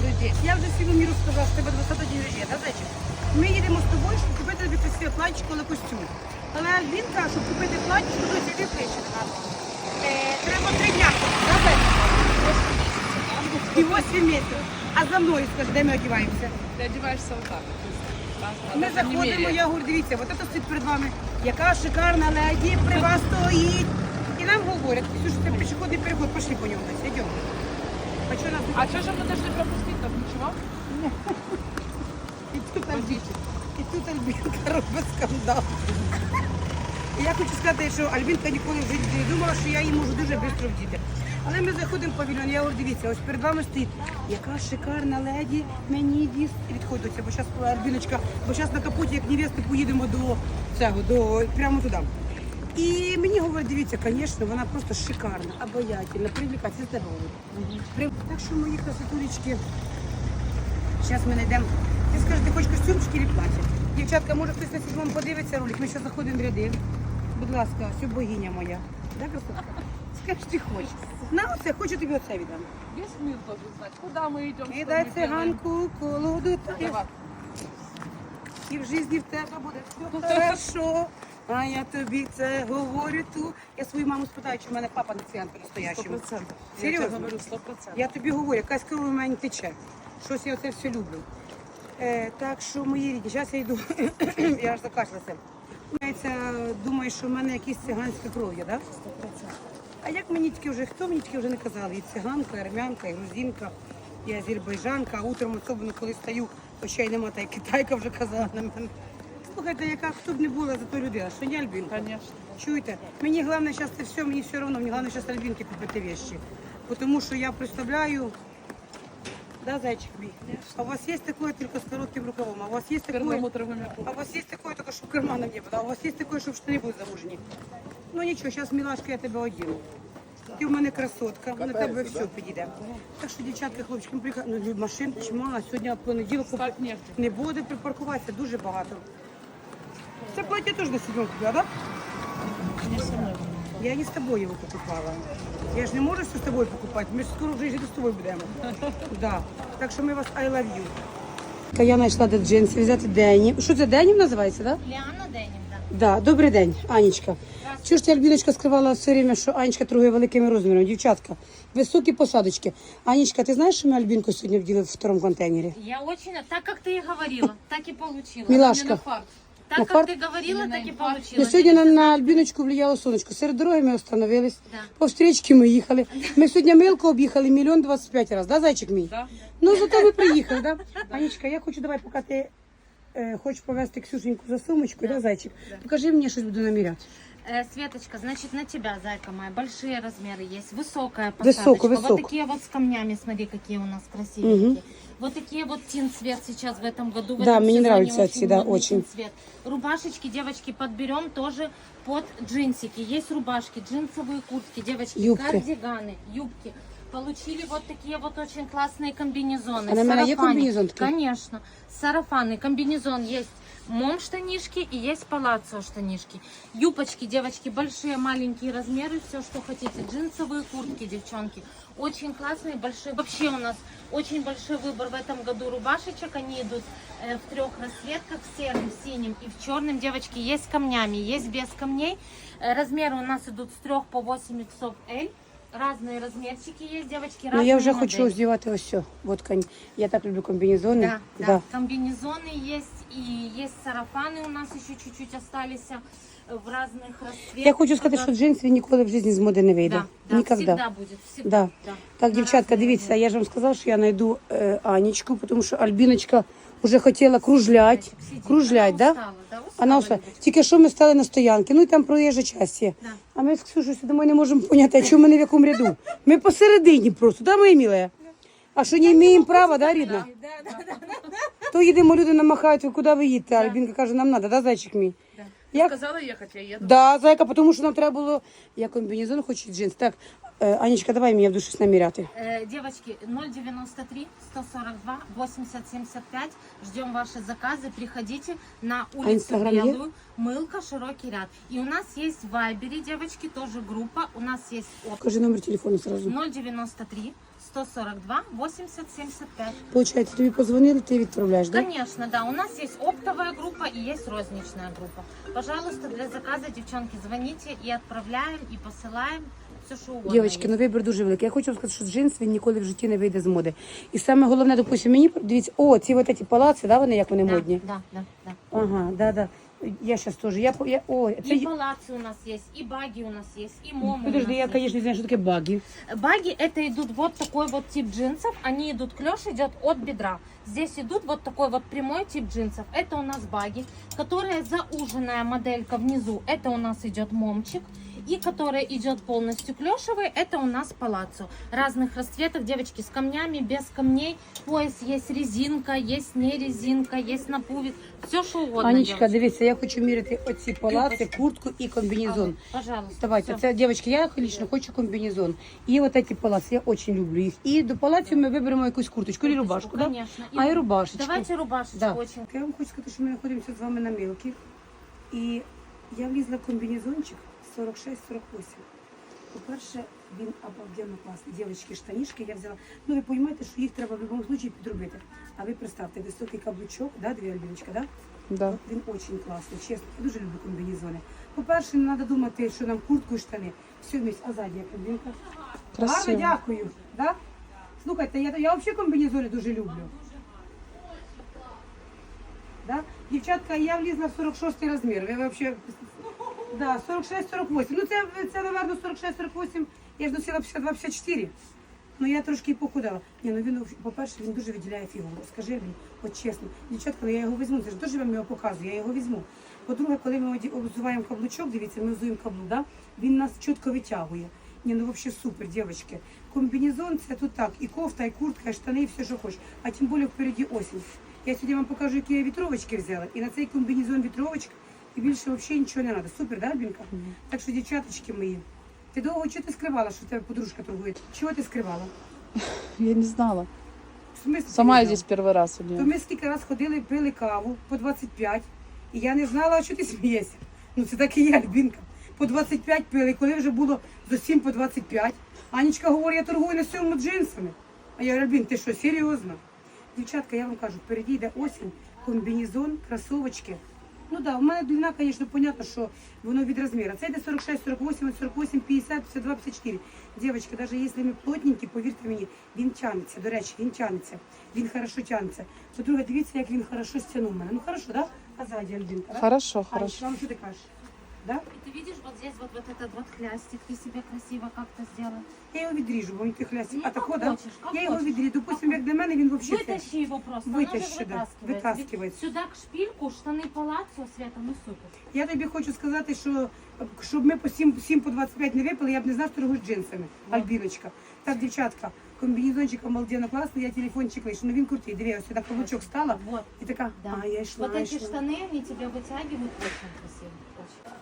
Друзі, я вже всьому міру сказала, що тебе 20 день рождення, да, зайчик? Ми їдемо з тобою, щоб купити тобі красиве платьечко на костюм. Але він каже, щоб купити платьечко, то тобі. Е, треба три дня, да, зайчик? І 8 місяців. А за мною, скажи, де ми одіваємося? Ты одеваешься вот так. Ми заходимо, я говорю, дивіться, от це стоїть перед вами, яка шикарна леді при вас стоїть. І нам говорять, Ксюша, це пішохідний переход, пішли по ньому, Леся, йдемо. А що нас А что же мы должны пропустить там? Ничего? І тут Альбінка, і тут Альбінка робить скандал. І я хочу сказати, що Альбінка ніколи в житті не думала, що я її можу дуже швидко вдіти. Але ми заходимо в павільйон, я говорю, дивіться, ось перед вами стоїть, яка шикарна леді, мені віз відходиться, бо зараз Альбіночка, бо зараз на капоті, як невести, поїдемо до цього, до прямо туди. І мені говорять, дивіться, звісно, вона просто шикарна, обаятельна, привлекательна, говорить. При- Так що мої красотулечки, Зараз ми знайдемо. Ти скажеш, ти хочеш костюмчик чи плаття? Дівчатка, може хтось на сьомому подивиться ролик. Ми зараз заходимо в ряди. Будь ласка, все богиня моя. Да, красотка? Скажи, ти хочеш. На оце, хочу тобі оце віддам. Весь мир должен знать, куда мы идем, І дай циганку, колоду та Давай. і в житті в тебе буде все хорошо. А я тобі це говорю ту. Я свою маму спитаю, чи в мене папа не циганка Сто настоящому. процентов. Я Серьезно? тебе говорю, сто процентов. Я тобі говорю, якась кров у мене тече. Щось я оце все люблю. Е, так що, мої рідні, зараз я йду, я аж закашлялася. Знаєте, думаю, що в мене якісь циганська кров є, так? Сто процентов. А як мені тільки вже, хто мені тільки вже не казали? І циганка, і армянка, і грузинка, і азербайджанка, а утром особливо, коли стаю, хоча й нема, та й китайка вже казала на мене. Слухайте, яка хто б не була за то людина, що не Альбінка. Конечно. Чуєте, мені головне зараз це все, мені все одно, мені головне зараз альбінки купити вещи. Тому що я представляю, да, зайчик мій? А у вас є таке тільки з коротким рукавом, а у вас є таке, а у вас є таке, тільки щоб карманом не було, а у вас є таке, щоб штани були завужені. Ну нічого, зараз, мілашка, я тебе одіну. Ти в мене красотка, на тебе все підійде. Так що, дівчатка, хлопчики, приїхали, ну, машин чимало, сьогодні понеділок не буде припаркуватися, дуже багато. Це плаття теж на сьогодні купила, так? Не со мной. Я не з тобою його покупала. Я ж не можу все з тобою покупати. Ми ж скоро вже жити з тобою будемо. Да. Так що ми вас I love you. Та я знайшла до джинсів взяти денім. Що це денім називається, так? Ліана Денім, так. Да, добрий день, Анічка. Чого ж ти Альбіночка скривала все время, що Анічка торгує великими розмірами? Дівчатка, високі посадочки. Анічка, ти знаєш, що ми Альбінку сьогодні вділи в второму контейнері? Я очень, так как ты и говорила, так и получила. Мілашка. Так на как ты говорила, так и Ну, получила. сьогодні на, на Альбіночку влияло сонечко. Серед дороги ми остановились. Да. По встрічці ми їхали. Ми сьогодні милко об'їхали мільйон двадцять п'ять разів, да, зайчик мій? Да? Ну, зато ми приїхали, да? Анічка, я хочу, давай, поки ти е, хочеш повезти Ксюшеньку за сумочку, да, зайчик? Покажи мені, щось буду наміряти. Э, Светочка, значит, на тебя, зайка моя, большие размеры есть, высокая посадочка. Высоко, высоко. Вот такие вот с камнями, смотри, какие у нас красивенькие. Вот такие вот тин цвет сейчас в этом году. В Да, этом мне сезоне нравится очень всегда, модный очень. тин-цвет. Рубашечки, девочки, подберем тоже под джинсики. Есть рубашки, джинсовые куртки, девочки, Юбки. кардиганы, юбки. Получили вот такие вот очень классные комбинезоны. А на есть комбинезон такой? Конечно. Сарафаны, комбинезон есть. Мом штанишки и есть палаццо штанишки. Юбочки, девочки, большие, маленькие размеры, все, что хотите. Джинсовые куртки, девчонки. Очень классные, большие. Вообще у нас очень большой выбор в этом году рубашечек. Они идут э, в трех расцветках, в сером, в синем и в черном. Девочки, есть с камнями, есть без камней. Э, размеры у нас идут с 3 по 8 иксов L. Разные размерчики есть, девочки, Ну, разные я вже модели. хочу здівати ось все. Вот конь. Я так люблю комбінезони. Да, да, Комбинезоны есть и есть сарафаны у нас еще чуть-чуть остались э, в разных расцветках. Я хочу сказати, що джинси ніколи в житті з моди не вийде. да, да, Ніколи. всегда будет, всегда. Да. да. Так, На дівчатка, разные дивіться, модели. я ж вам сказала, що я знайду е, Анічку, тому що Альбіночка вже хотіла кружлять. Сиди. Кружлять, Она да? устала, да? Устала, Вона Тільки що ми стали на стоянки, ну і там проїжджа час є. Да. А ми з Ксюшею сидимо і не можемо поняти, а чому ми не в якому ряду. Ми посередині просто, да, моя милая? А що не маємо права, да, рідна? То їдемо, люди намахають, ви куди ви їдете? А Альбінка каже, нам треба, да, зайчик мій? Да. Як? Сказала ехать, я еду. Да, зайка, тому що нам треба було, я комбінезон хочу джинс. Так, е, Анічка, давай мені я буду щось наміряти. Э, девочки, 093 142 80 75. Ждем ваши заказы. Приходите на улицу Инстаграм есть? Белую, Мылка, широкий ряд. И у нас есть в Вайбере, девочки, тоже группа. У нас есть от Кажи номер телефону сразу. 093 142 80 75. Получається, тобі позвонили, ти відправляєш, так? Конечно, да. У нас есть оптовая группа и есть розничная группа. Пожалуйста, для заказа, девчонки, звоните и отправляем, и посылаем. Все, что угодно. Дівчатки, есть. ну вибір дуже великий. Я хочу вам сказати, що джинс він ніколи в житті не вийде з моди. І саме головне, допустимо, мені дивіться, о, ці от ці палаци, да, вони як вони да, модні. Да, да, да. Ага, да, да. Я зараз теж. Я, по- я, о, це... И палацы у нас есть, и баги у нас есть, и момы у Подожди, нас я, есть. конечно, не знаю, що таке баги. Баги это идут вот такой вот тип джинсов. Они идут, клеш идет от бедра. Здесь идут вот такой вот прямой тип джинсов. Это у нас баги, которая зауженная моделька внизу. Это у нас идет момчик. И которая идет полностью клешевый, это у нас палаццо. Разных расцветок, девочки, с камнями, без камней. Пояс есть резинка, есть не резинка, есть на пувик. Все, что угодно. Анечка, девочки. дивіться, я хочу міряти оці палаци, куртку і комбінезон. Пожалуйста. Давайте, всё. це, дівчатки, я лично хочу комбінезон. І от ці палаці, я дуже люблю їх. І до палаців ми виберемо якусь курточку і рубашку, да? Конечно. А і рубашечку. Давайте рубашечку Да. очень. Я вам хочу сказати, що ми знаходимося з вами на мілких. І я влізла в комбінезончик 46-48. По-перше, він обалденно класний. Дівчатки, штанішки я взяла. Ну, ви розумієте, що їх треба в будь-якому випадку підробити. А ви представте, високий каблучок, да, дві альбіночка, да? Да. От Він дуже класний, чесно. Я дуже люблю комбінезони. По-перше, не треба думати, що нам куртку і штани. Все вместе. А ззаді як? Гарно, дякую. Да? Слухайте, я, я взагалі комбінезони дуже люблю. Да? Дівчатка, я влізла в 46 розмір. Ви вообще... Да, 46-48. Ну це, це, наверно, 46-48. Я ж носила 52-54. Ну я трошки похудала. Ні, ну він, по-перше, він дуже виділяє фігуру. Скажи мені, от чесно. Дівчатка, ну я його візьму. Це ж дуже вам його показую, я його візьму. По-друге, коли ми обзуваємо каблучок, дивіться, ми взуємо каблук, да? він нас чітко витягує. Ні, ну взагалі супер, дівчатки. Комбінезон це тут так, і кофта, і куртка, і штани, і все, що хочеш. А тим більше впереді осінь. Я сьогодні вам покажу, які я вітровочки взяла. І на цей комбінезон вітровочка, і більше взагалі нічого не треба. Супер, да, Альбінка? Так що, дівчаточки мої, ти довго чого ти скривала, що тебе подружка торгує? Чого ти скривала? Я не знала. В смислі Сама я здесь первый раз у То ми скільки раз ходили, пили каву по 25, і я не знала, що ти смієшся. Ну це так і є, Альбінка. По 25 пили, коли вже було зовсім по 25. Анічка говорить, я торгую на сьому джинсами. А я говорю, Альбін, ти що, серйозно? Дівчатка, я вам кажу, впереді йде осінь, комбінезон, кросовочки. Ну да, у мене длина, звісно, понятно, що воно від розміру. Це йде 46, 48, 48, 50, 52, 54. Дівчатки, навіть якщо ми плотненькі, повірте мені, він тянеться, До речі, він тянеться. Він хорошо тянеться. По-друге, дивіться, як він хорошо стягнув мене. Ну хорошо, да? А ззаді Альбінка, да? Хорошо, хорошо. вам що ти кажеш? Да? И ты видишь, вот здесь вот, вот этот вот хлястик, ты себе красиво как-то сделал. Я його відріжу, бо він ти хлясті. Ну, А тако, как да? хочешь, как Я його хочешь. відріжу. Допустим, як для мене він взагалі. Вытащи его просто, Вытащи, оно да, же вытаскивается. вытаскивается. Сюда к шпильку, штаны палаццо, Света, ну супер. Я тобі хочу сказати, що щоб ми по 7, 7 по 25 не випили, я б не знав, що торгуєш джинсами. Альбіночка. Так, дівчатка, комбінезончик обалденно класний, я телефончик лишу. Ну він крутий. Диви, ось сюди каблучок стала. Вот. І така, Да. а я йшла, Вот эти йшла. штаны, они тебя вытягивают очень красиво. Очень.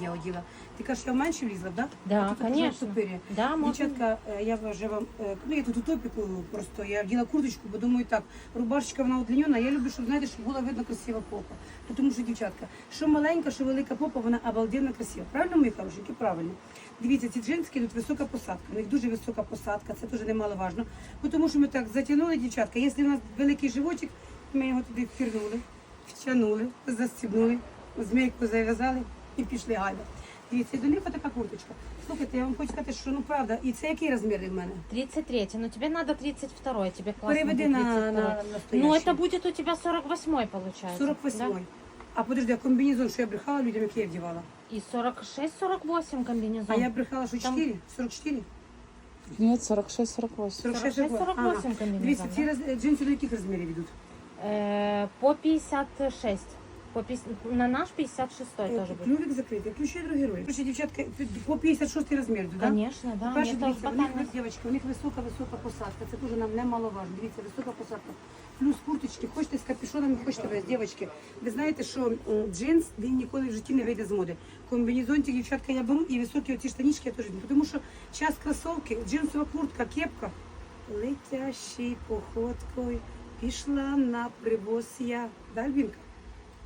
Я оділа. Ти кажеш, я менше влізла, так? Да, Тут конечно. Да. Дівчатка, е, я вже вам, е, ну я тут у топіку просто, я вділа курточку, бо думаю так, рубашечка вона удлінена, я люблю, щоб, знаєте, щоб була видно красива попа. Ну, Тому що, дівчатка, що маленька, що велика попа, вона обалденно красива. Правильно, мої хорошенькі? Правильно. Дивіться, ці джински тут висока посадка. У них дуже висока посадка, це теж немаловажно. Бо Тому що ми так затягнули, дівчатка. Якщо у нас великий животик, ми його туди втягнули, втягнули, застібнули, змійку зав'язали і пішли гайда. Дивіться, і до них така курточка. Слухайте, я вам хочу сказати, що ну правда, і це який розмір в мене? 33, но тебе надо 32, тебе классно Переведи будет на, 32. на, на Ну, настоящий. это будет у тебя 48 получается. 48 да? А подожди, а комбінезон, що я брехала людям, які я вдівала? И 46-48 комбинезон. А я брехала, що Там- 4? 44? Нет, 46-48. 46, 48 комбінезон, Дивіться, ці да? роз- джинси до яких розмірів йдуть? Э, по 56. По пяти- На наш 56 тоже будет. Клювик закритий, ключі другий ролик. Короче, дівчатка, по 56 розмір так? Конечно, да. Перше, дивіться, у них, дівчатки, у них висока-висока посадка, це дуже нам немаловажно. Дивіться, висока посадка. Плюс курточки, хочете з капюшоном, хочете без дівчатки. Ви знаєте, що м, джинс, він ніколи в житті не вийде з моди. Комбінезончик, дівчатка, я беру, і високі оці штанішки я теж беру. Тому що час кросовки, джинсова куртка, кепка. Летящий походкою пішла на привоз я. Да, Альбінка?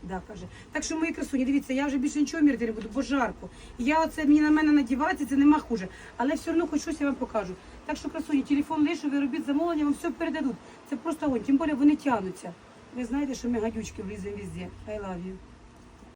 Да, каже. Так що мої красуні, дивіться, я вже більше нічого мірити не буду, бо жарко. Я оце мені на мене надівається, це нема хуже. Але все одно хоч щось я вам покажу. Так що, красуні, телефон лишу, ви робіть замовлення, вам все передадуть. Це просто огонь, тим більше вони тягнуться. Ви знаєте, що ми гадючки вліземо везде. I love you.